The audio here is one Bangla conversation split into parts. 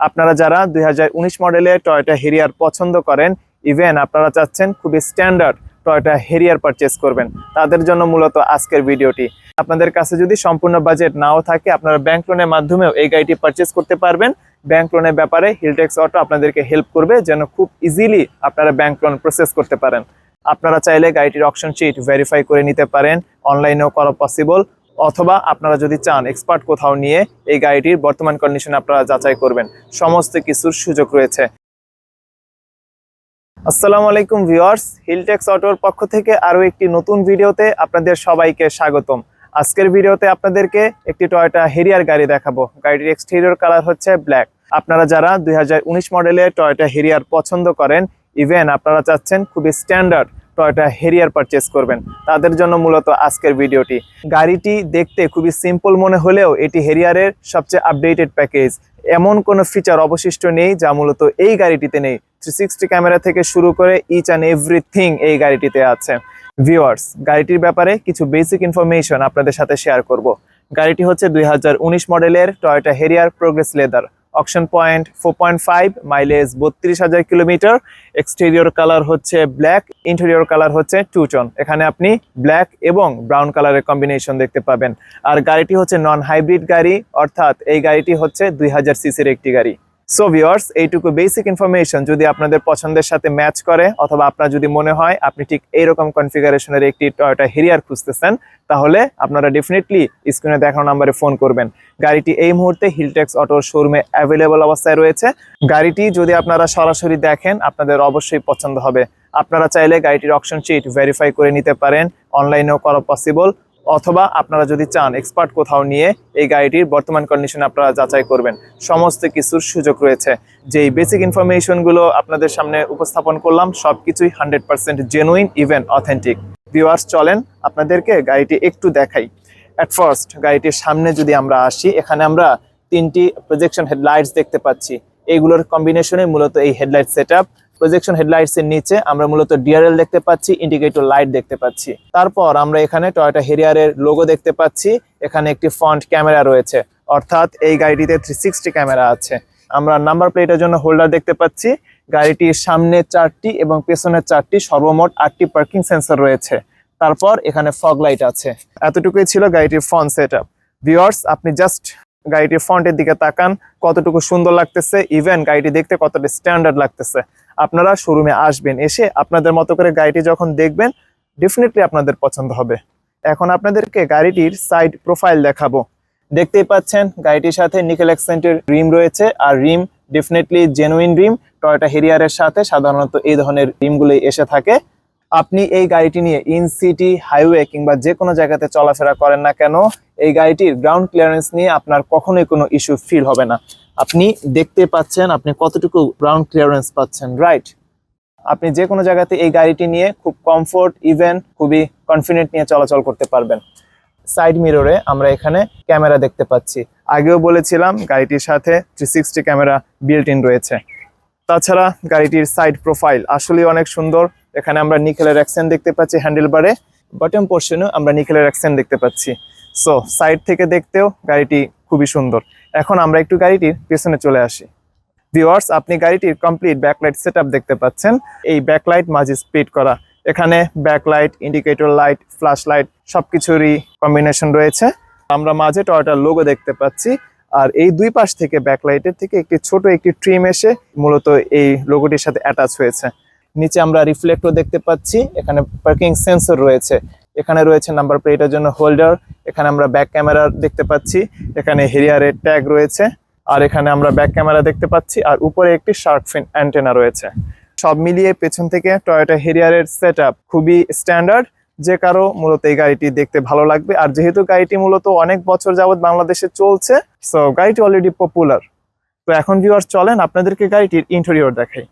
আপনারা যারা দুই হাজার উনিশ মডেলে টয়োটা হেরিয়ার পছন্দ করেন ইভেন আপনারা চাচ্ছেন খুবই স্ট্যান্ডার্ড টয়োটা হেরিয়ার পারচেস করবেন। তাদের জন্য মূলত আজকের ভিডিওটি। আপনাদের কাছে যদি সম্পূর্ণ বাজেট নাও থাকে, আপনারা ব্যাংক লোনের মাধ্যমেও এই গাড়িটি পারচেস করতে পারবেন। ব্যাংক লোনের ব্যাপারে হিলটেক্স অটো আপনাদেরকে হেল্প করবে, যেন খুব ইজিলি আপনারা ব্যাংক লোন প্রসেস করতে পারেন। আপনারা চাইলে গাড়িটির অপশন শিট ভেরিফাই করে নিতে পারেন। অনলাইনেও করা পসিবল অথবা আপনারা যদি চান এক্সপার্ট কোথাও নিয়ে এই গাড়িটির বর্তমান কন্ডিশন আপনারা যাচাই করবেন। সমস্ত কিছুর সুযোগ রয়েছে। আসসালামু আলাইকুম ভিউয়ার্স হিলটেক্স অটোর পক্ষ থেকে আরও একটি নতুন ভিডিওতে আপনাদের সবাইকে স্বাগতম। আজকের ভিডিওতে আপনাদেরকে একটি টয়োটা হেরিয়ার গাড়ি দেখাবো। গাড়িটির এক্সটেরিয়র কালার হচ্ছে ব্ল্যাক আপনারা যারা দুই মডেলের টয়োটা হেরিয়ার পছন্দ করেন ইভেন আপনারা চাচ্ছেন খুবই স্ট্যান্ডার্ড টয়োটা হেরিয়ার পারচেস করবেন। তাদের জন্য মূলত আজকের ভিডিওটি। গাড়িটি দেখতে খুবই সিম্পল মনে হলেও এটি হেরিয়ারের সবচেয়ে আপডেটেড প্যাকেজ এমন কোনো ফিচার অবশিষ্ট নেই যা মূলত এই গাড়িটিতে নেই। থ্রি সিক্সটি ক্যামেরা থেকে শুরু করে ইচ অ্যান্ড এভরিথিং এই গাড়িটিতে আছে। ভিউয়ার্স গাড়িটির ব্যাপারে কিছু বেসিক ইনফরমেশন আপনাদের সাথে শেয়ার করব। গাড়িটি হচ্ছে দুই হাজার উনিশ মডেলের Toyota Harrier progress leather auction point four point five mileage বত্রিশ হাজার কিলোমিটার। এক্সটেরিয়র কালার হচ্ছে ব্ল্যাক ইন্টেরিয়র কালার হচ্ছে টুটন এখানে আপনি ব্ল্যাক এবং ব্রাউন কালারের কম্বিনেশন দেখতে পাবেন। আর গাড়িটি হচ্ছে নন হাইব্রিড গাড়ি, অর্থাৎ এই গাড়িটি হচ্ছে দুই হাজার সিসির একটি গাড়ি। সো ভিওর্স এইটুকু বেসিক ইনফরমেশন যদি আপনাদের পছন্দের সাথে ম্যাচ করে অথবা আপনার যদি মনে হয় আপনি ঠিক এইরকম কনফিগারেশনের একটি টয়োটা হেরিয়ার খুঁজতেছেন, তাহলে আপনারা ডেফিনেটলি স্ক্রিনে দেখানো নাম্বারে ফোন করবেন। গাড়িটি এই মুহূর্তে হিলটেক্স অটোর শোরুমে অ্যাভেলেবল অবস্থায় রয়েছে। গাড়িটি যদি আপনারা সরাসরি দেখেন, আপনাদের অবশ্যই পছন্দ হবে। আপনারা চাইলে গাড়িটির অপশন শিট ভেরিফাই করে নিতে পারেন। অনলাইনেও করা পসিবল অথবা আপনারা যদি চান এক্সপার্ট কোথাও নিয়ে এই গাড়িটির বর্তমান কন্ডিশন আপনারা যাচাই করবেন। সমস্ত কিছুর সুযোগ রয়েছে। যেই বেসিক ইনফরমেশনগুলো আপনাদের সামনে উপস্থাপন করলাম সব কিছুই hundred percent genuine even authentic viewers চলেন, আপনাদেরকে গাড়িটি একটু দেখাই। অ্যাট ফার্স্ট গাড়িটির সামনে যদি আমরা আসি, এখানে আমরা তিনটি প্রজেকশন হেডলাইটস দেখতে পাচ্ছি। এইগুলোর কম্বিনেশনে মূলত এই হেডলাইট সেট প্রজেকশন হেডলাইটস এর নিচে আমরা মূলত ডিআরএল দেখতে পাচ্ছি ইন্ডিকেটর লাইট দেখতে পাচ্ছি। তারপর আমরা এখানে টয়োটা হেরিয়ারের লোগো দেখতে পাচ্ছি, এখানে একটি ফ্রন্ট ক্যামেরা রয়েছে। অর্থাৎ এই গাড়িটিতে থ্রি ক্যামেরা আছে। আমরা নাম্বার প্লেটের জন্য হোল্ডার দেখতে পাচ্ছি। গাড়িটির সামনে চারটি এবং পেছনে চারটি সর্বমোট আটটি পার্কিং সেন্সর রয়েছে। তারপর এখানে ফগ লাইট আছে। এতটুকুই ছিল গাড়িটির ফ্রন্ট সেট আপ ভিওয়ার্স আপনি জাস্ট গাড়িটির ফ্রন্টের দিকে তাকান, কতটুকু সুন্দর লাগতেছে ইভেন গাড়িটি দেখতে কতটা স্ট্যান্ডার্ড লাগতেছে। আপনারা শোরুমে আসবেন, এসে আপনাদের মতো করে গাড়িটি যখন দেখবেন ডেফিনেটলি আপনাদের পছন্দ হবে। এখন আপনাদেরকে গাড়িটির সাইড প্রোফাইল দেখাবো। দেখতেই পাচ্ছেন, গাড়িটির সাথে নিকেল অ্যাক্সেন্টের রিম রয়েছে, আর rim definitely genuine rim. Toyota হেরিয়ারের সাথে সাধারণত এই ধরনের রিমগুলোই এসে থাকে। আপনি এই গাড়িটি নিয়ে ইন সিটি হাইওয়ে কিংবা যে কোনো জায়গাতে চলাফেরা করেন না কেন, এই গাড়িটির গ্রাউন্ড ক্লিয়ারেন্স নিয়ে আপনার কখনোই কোনো ইস্যু ফিল হবে না। আপনি দেখতে পাচ্ছেন আপনি কতটুকু গ্রাউন্ড ক্লিয়ারেন্স পাচ্ছেন রাইট আপনি যে কোনো জায়গাতে এই গাড়িটি নিয়ে খুব কমফোর্ট ইভেন খুবই কনফিডেন্ট নিয়ে চলাচল করতে পারবেন। সাইড মিররে আমরা এখানে ক্যামেরা দেখতে পাচ্ছি। আগেও বলেছিলাম গাড়িটির সাথে three sixty camera built in রয়েছে। তাছাড়া গাড়িটির সাইড প্রোফাইল আসলেই অনেক সুন্দর। এখানে আমরা নিকেলের অ্যাক্সেন্ট দেখতে পাচ্ছি হ্যান্ডেল বারে বটম পোর্শনেও আমরা নিকেলের অ্যাক্সেন্ট দেখতে পাচ্ছি। সো সাইড থেকে দেখতেও গাড়িটি খুবই সুন্দর। এখন আমরা একটু গাড়িটির পেছনে চলে আসি। ভিওয়ার্স আপনি গাড়িটির কমপ্লিট ব্যাকলাইট সেট দেখতে পাচ্ছেন। এই ব্যাকলাইট মাঝে স্প্লিট করা। এখানে backlight indicator light flash light সবকিছুরই কম্বিনেশন রয়েছে। আমরা মাঝে টয়টার লোগো দেখতে পাচ্ছি। আর এই দুই পাশ থেকে ব্যাকলাইটের থেকে একটি ছোট একটি ট্রিম এসে মূলত এই লোগোটির সাথে অ্যাটাচ হয়েছে। নিচে আমরা রিফ্লেক্টর দেখতে পাচ্ছি, এখানে পার্কিং সেন্সর রয়েছে। এখানে রয়েছে নাম্বার প্লেটের জন্য হোল্ডার এখানে আমরা ব্যাক ক্যামেরা দেখতে পাচ্ছি, এখানে হেরিয়ারের ট্যাগ রয়েছে, আর এখানে আমরা ব্যাক ক্যামেরা দেখতে পাচ্ছি, আর উপরে একটি শার্ক ফিন অ্যান্টেনা রয়েছে। সব মিলিয়ে পেছন থেকে টয়োটা হেরিয়ারের সেট আপ খুবই স্ট্যান্ডার্ড যে কারও মূলত এই গাড়িটি দেখতে ভালো লাগবে। আর যেহেতু গাড়িটি মূলত অনেক বছর যাবত বাংলাদেশে চলছে সো গাড়িটি অলরেডি পপুলার তো এখন ভিউয়ার্স চলেন, আপনাদেরকে গাড়িটির ইন্টেরিয়র দেখাই।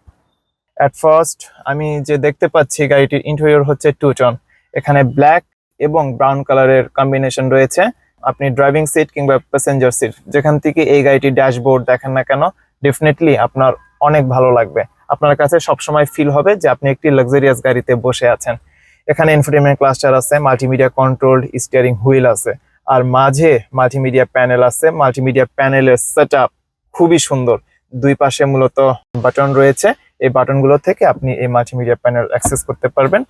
অ্যাট ফার্স্ট আমি যে দেখতে পাচ্ছি গাড়িটির ইন্টেরিয়র হচ্ছে টু টন এখানে ব্ল্যাক এবং ব্রাউন কালারের কম্বিনেশন রয়েছে। আপনি ড্রাইভিং সিট কিংবা প্যাসেঞ্জার সিট যেখান থেকে এই গাড়িটির ড্যাশবোর্ড দেখেন না কেন ডেফিনেটলি আপনার অনেক ভালো লাগবে। আপনার কাছে সবসময় ফিল হবে যে আপনি একটি লাক্সারিয়াস গাড়িতে বসে আছেন। এখানে ইনফোটেনমেন্ট ক্লাস্টার আছে মাল্টিমিডিয়া কন্ট্রোল স্টিয়ারিং হুইল আছে। আর মাঝে মাল্টিমিডিয়া প্যানেল আছে। মাল্টিমিডিয়া প্যানেলের সেট খুবই সুন্দর। দুই পাশে মূলত বাটন রয়েছে। এই বাটনগুলো থেকে আপনি এই মাল্টিমিডিয়া প্যানেল অ্যাক্সেস করতে পারবেন।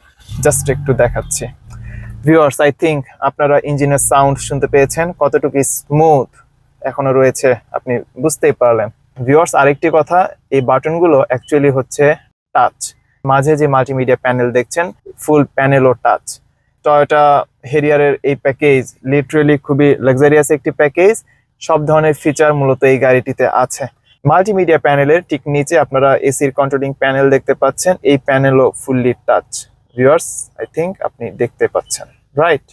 জাস্ট একটু দেখাচ্ছি। ভিউয়ার্স আই থিঙ্ক আপনারা ইঞ্জিনের সাউন্ড শুনতে পেয়েছেন, কতটুকু স্মুথ এখনও রয়েছে আপনি বুঝতেই পারলেন। ভিউয়ার্স আরেকটি কথা, এই বাটনগুলো অ্যাকচুয়ালি হচ্ছে টাচ মাঝে যে মাল্টিমিডিয়া প্যানেল দেখছেন ফুল প্যানেল ও টাচ টয়োটা হেরিয়ারের এই প্যাকেজ লিটারেলি খুবই লাক্সারিয়াস একটি প্যাকেজ সব ধরনের ফিচার মূলত এই গাড়িটিতে আছে। মাল্টিমিডিয়া প্যানেলের ঠিক নিচে আপনারা এসির কন্ট্রোলিং প্যানেল দেখতে পাচ্ছেন। এই প্যানেলও fully touch viewers I think আপনি দেখতে পাচ্ছেন। রাইট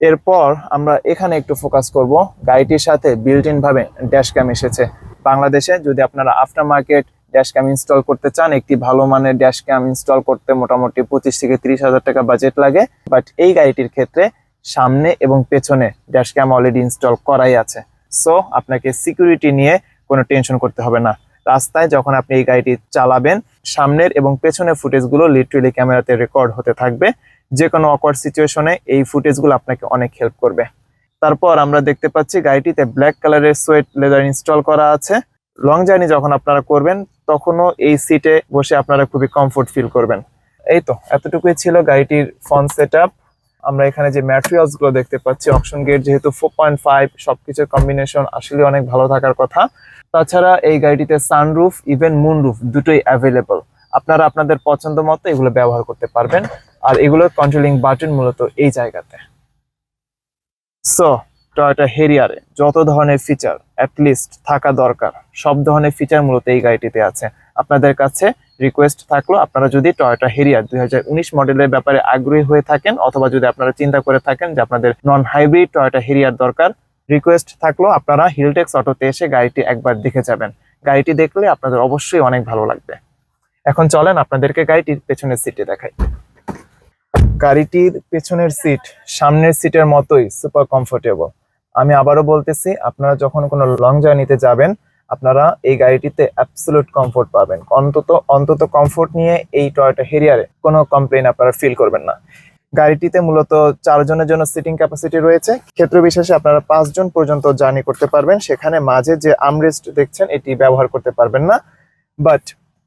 এরপর আমরা এখানে একটু ফোকাস করব। গাড়িটির সাথে বিল্ট ভাবে ড্যাশ ক্যাম এসেছে। বাংলাদেশে যদি আপনারা after market dash cam install করতে চান, একটি ভালো মানের ড্যাশ ক্যাম ইনস্টল করতে মোটামুটি পঁচিশ থেকে তিরিশ হাজার টাকা বাজেট লাগে। বাট এই গাড়িটির ক্ষেত্রে সামনে এবং পেছনে ড্যাশ ক্যাম অলরেডি ইনস্টল করাই আছে। সো আপনাকে সিকিউরিটি নিয়ে কোনো টেনশন করতে হবে না। রাস্তায় যখন আপনি এই গাড়িটি চালাবেন, সামনের এবং পেছনের ফুটেজগুলো লিটারেলি ক্যামেরাতে রেকর্ড হতে থাকবে। যে কোনো অকওয়ার্ড সিচুয়েশনে এই ফুটেজগুলো আপনাকে অনেক হেল্প করবে। তারপর আমরা দেখতে পাচ্ছি গাড়িটিতে ব্ল্যাক কালারের সোয়েট লেদার ইনস্টল করা আছে। লং জার্নি যখন আপনারা করবেন, তখনও এই সিটে বসে আপনারা খুবই কমফোর্ট ফিল করবেন। এই তো, এতটুকুই ছিল গাড়িটির ফোন সেট আমরা এখানে যে ম্যাটেরিয়ালসগুলো দেখতে পাচ্ছি অপশন গেট যেহেতু ফোর পয়েন্ট ফাইভ সবকিছুর কম্বিনেশন আসলে অনেক ভালো থাকার কথা। তাছাড়া এই গাড়িটিতে সানরুফ ইভেন মুনরুফ দুটোই অ্যাভেলেবল আপনারা আপনাদের পছন্দ মতো এগুলো ব্যবহার করতে পারবেন। আর এগুলোর কন্ট্রোলিং বাটন মূলত এই জায়গাতে। সো টয়োটা হেরিয়ারে যত ধরনের ফিচার লিস্ট থাকা দরকার, সব ধরনের ফিচার মূলত এই গাড়িটিতে আছে। আপনাদের কাছে রিকোয়েস্ট থাকল, আপনারা যদি টয়োটা হেরিয়ার দুই হাজার উনিশ মডেলের ব্যাপারে আগ্রহী হয়ে থাকেন, অথবা যদি আপনারা চিন্তা করে থাকেন যে আপনাদের নন হাইব্রিড টয়োটা হেরিয়ার দরকার রিকোয়েস্ট থাকল, আপনারা হিলটেক্স অটোতে এসে গাড়িটি একবার দেখে যাবেন। গাড়িটি দেখলে আপনাদের অবশ্যই অনেক ভালো লাগবে। এখন চলেন আপনাদেরকে গাড়িটির পেছনের সিটে দেখাই। গাড়িটির পেছনের সিট সামনের সিটের মতোই সুপার কমফোর্টেবল আমি আবারও বলতেছি, আপনারা যখন কোনো লং জার্নিতে যাবেন, আপনারা এই গাড়িটিতে অ্যাবসলুট কমফোর্ট পাবেন। অন্তত অন্তত কমফোর্ট নিয়ে এই টয়োটা হেরিয়ারে কোনো কমপ্লেন আপনারা ফিল করবেন না। গাড়িটিতে মূলত চারজনের জন্য সিটিং ক্যাপাসিটি রয়েছে। ক্ষেত্র বিশেষে আপনারা পাঁচজন পর্যন্ত জার্নি করতে পারবেন। সেখানে মাঝে যে আমরেস্ট দেখছেন, এটি ব্যবহার করতে পারবেন না। বাট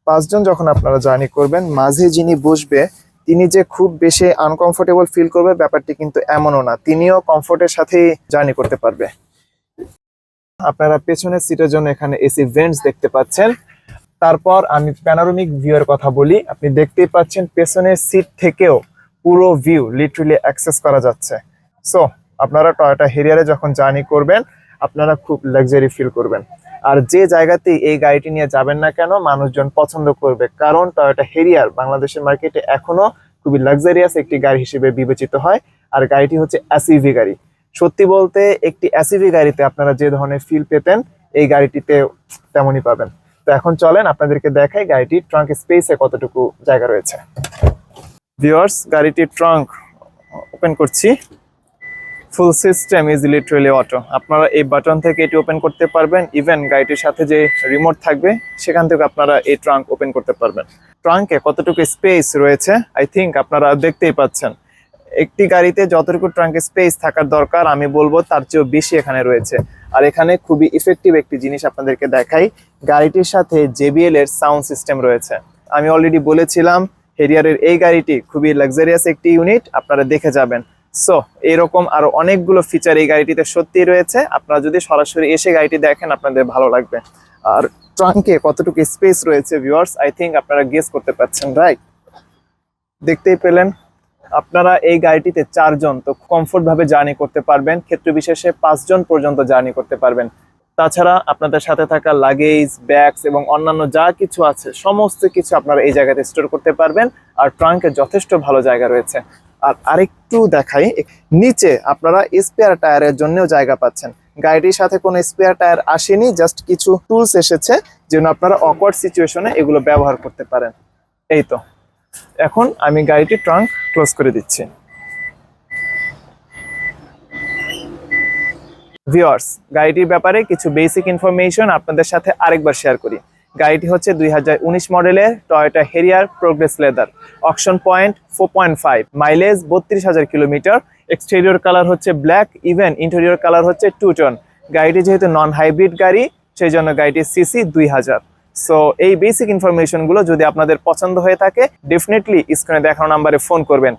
পাঁচজন যখন আপনারা জার্নি করবেন, মাঝে যিনি বসবে, তিনি যে খুব বেশি আনকমফোর্টেবল ফিল করবে, ব্যাপারটি কিন্তু এমনও না। তিনিও কমফোর্টের সাথেই জার্নি করতে পারবে। আপনারা পেছনের সিটের জন্য এখানে এসি ভেন্টস দেখতে পাচ্ছেন। তারপর আমি প্যানারোমিক ভিউয়ের কথা বলি। আপনি দেখতেই পাচ্ছেন, পেছনের সিট থেকেও পুরো ভিউ লিটারেলি অ্যাক্সেস করা যাচ্ছে। সো আপনারা টয়োটা হেরিয়ারে যখন জার্নি করবেন, আপনারা খুব লাক্সারি ফিল করবেন। আর যে জায়গাতেই এই গাড়িটি নিয়ে যাবেন না কেন, মানুষজন পছন্দ করবে। কারণ টয়োটা হেরিয়ার বাংলাদেশের মার্কেটে এখনও খুবই লাক্সারিয়াস একটি গাড়ি হিসেবে বিবেচিত হয়। আর গাড়িটি হচ্ছে এসইভি গাড়ি। সত্যি বলতে, একটি এসইভি গাড়িতে আপনারা যে ধরনের ফিল পেতেন, এই গাড়িটিতে তেমনই পাবেন। তো এখন চলেন, আপনাদেরকে দেখাই গাড়িটির ট্রাঙ্ক স্পেসে কতটুকু জায়গা রয়েছে। ভিউয়ার্স গাড়িটির ট্রাঙ্ক ওপেন করছি। Full system is literally auto আপনারা এই বাটন থেকে এটি ওপেন করতে পারবেন। ইভেন গাড়িটির সাথে যে রিমোট থাকবে, সেখান থেকে আপনারা এই ট্রাঙ্ক ওপেন করতে পারবেন। ট্রাঙ্কে কতটুকু স্পেস রয়েছে? আই থিঙ্ক আপনারা দেখতেই পাচ্ছেন। একটি গাড়িতে যতটুকু ট্রাঙ্কে স্পেস থাকার দরকার, আমি বলব তার চেয়েও বেশি এখানে রয়েছে। আর এখানে খুবই ইফেক্টিভ একটি জিনিস আপনাদেরকে দেখাই। গাড়িটির সাথে জেবিএল এর সাউন্ড সিস্টেম রয়েছে। আমি অলরেডি বলেছিলাম হেরিয়ারের এই গাড়িটি খুবই লাক্সারিয়াস একটি ইউনিট আপনারা দেখে যাবেন। সো এরকম আরও অনেকগুলো ফিচার এই গাড়িটিতে সত্যি রয়েছে। আপনারা যদি সরাসরি এসে গাড়িটি দেখেন, আপনাদের ভালো লাগবে। আর ট্রাঙ্কে কতটুকু স্পেস রয়েছে ভিউয়ার্স আই থিঙ্ক আপনারা গেস করতে পারছেন রাইট দেখতেই পেলেন, আপনারা এই গাড়িটিতে চারজন তো কমফোর্ট ভাবে জার্নি করতে পারবেন। ক্ষেত্র বিশেষে পাঁচজন পর্যন্ত জার্নি করতে পারবেন। তাছাড়া আপনাদের সাথে থাকা লাগেজ ব্যাগস এবং অন্যান্য যা কিছু আছে, সমস্ত কিছু আপনারা এই জায়গাতে স্টোর করতে পারবেন। আর ট্রাঙ্কে যথেষ্ট ভালো জায়গা রয়েছে। আর আরেকটু দেখাই, নিচে আপনারা স্পেয়ার টায়ারের জন্যও জায়গা পাচ্ছেন। গাড়িটির সাথে কোনো স্পেয়ার টায়ার আসেনি জাস্ট কিছু টুলস এসেছে, যেন আপনারা অকওয়ার্ড সিচুয়েশনে এগুলো ব্যবহার করতে পারেন। এই তো। এখন আমি গাড়িটির ট্রাঙ্ক ক্লোজ করে দিচ্ছি। ভিওয়ার্স গাড়িটির ব্যাপারে কিছু বেসিক ইনফরমেশন আপনাদের সাথে আরেকবার শেয়ার করি। গাড়িটি হচ্ছে দুই হাজার উনিশ মডেলের Toyota Harrier progress leather auction point four point five mileage বত্রিশ হাজার কিলোমিটার এক্সটেরিয়র কালার হচ্ছে ব্ল্যাক ইভেন ইন্টেরিয়র কালার হচ্ছে টু টন গাড়িটি যেহেতু নন হাইব্রিড গাড়ি, সেই জন্য গাড়িটির সিসি দুই হাজার। সো এই বেসিক ইনফরমেশনগুলো যদি আপনাদের পছন্দ হয়ে থাকে ডেফিনেটলি স্ক্রিনে দেখানো নাম্বারে ফোন করবেন।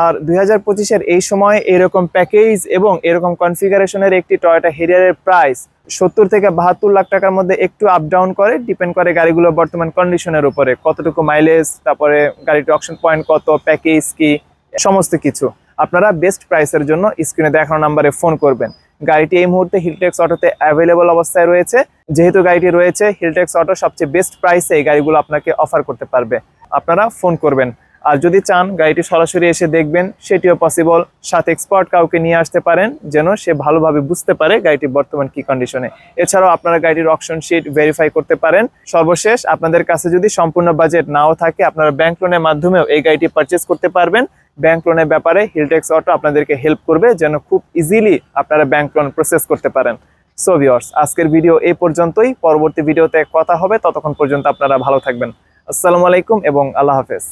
আর দুই হাজার পঁচিশের এই সময় এরকম প্যাকেজ এবং এরকম কনফিগারেশনের একটি টয়োটা হেরিয়ারের প্রাইস সত্তর থেকে বাহাত্তর লাখ টাকার মধ্যে একটু আপ ডাউন করে ডিপেন্ড করে গাড়িগুলো বর্তমান কন্ডিশনের উপরে। কতটুকু মাইলেজ তারপরে গাড়িটির অপশন পয়েন্ট কত প্যাকেজ কি, সমস্ত কিছু। আপনারা বেস্ট প্রাইসের জন্য স্ক্রিনে দেখানো নাম্বারে ফোন করবেন। গাড়িটি এই মুহূর্তে হিলটেক্স অটোতে অ্যাভেলেবল অবস্থায় রয়েছে। যেহেতু গাড়িটি রয়েছে হিলটেক্স অটো সবচেয়ে বেস্ট প্রাইসে এই গাড়িগুলো আপনাকে অফার করতে পারবে। আপনারা ফোন করবেন। আর যদি চান গাড়িটি সরাসরি এসে দেখবেন, সেটিও পসিবল সাথে এক্সপার্ট কাউকে নিয়ে আসতে পারেন, যেন সে ভালোভাবে বুঝতে পারে গাড়িটি বর্তমান কি কন্ডিশনে এছাড়াও আপনারা গাড়িটির অপশন শিট ভেরিফাই করতে পারেন। সর্বশেষ, আপনাদের কাছে যদি সম্পূর্ণ বাজেট নাও থাকে, আপনারা ব্যাংক লোনের মাধ্যমেও এই গাড়িটি পারচেস করতে পারবেন। ব্যাংক লোনের ব্যাপারে হিলটেক্স অটো আপনাদেরকে হেল্প করবে, যেন খুব ইজিলি আপনারা ব্যাংক লোন প্রসেস করতে পারেন। সো ভিওর্স আজকের ভিডিও এই পর্যন্তই। পরবর্তী ভিডিওতে কথা হবে। ততক্ষণ পর্যন্ত আপনারা ভালো থাকবেন। আসসালামু আলাইকুম এবং আল্লাহ হাফেজ।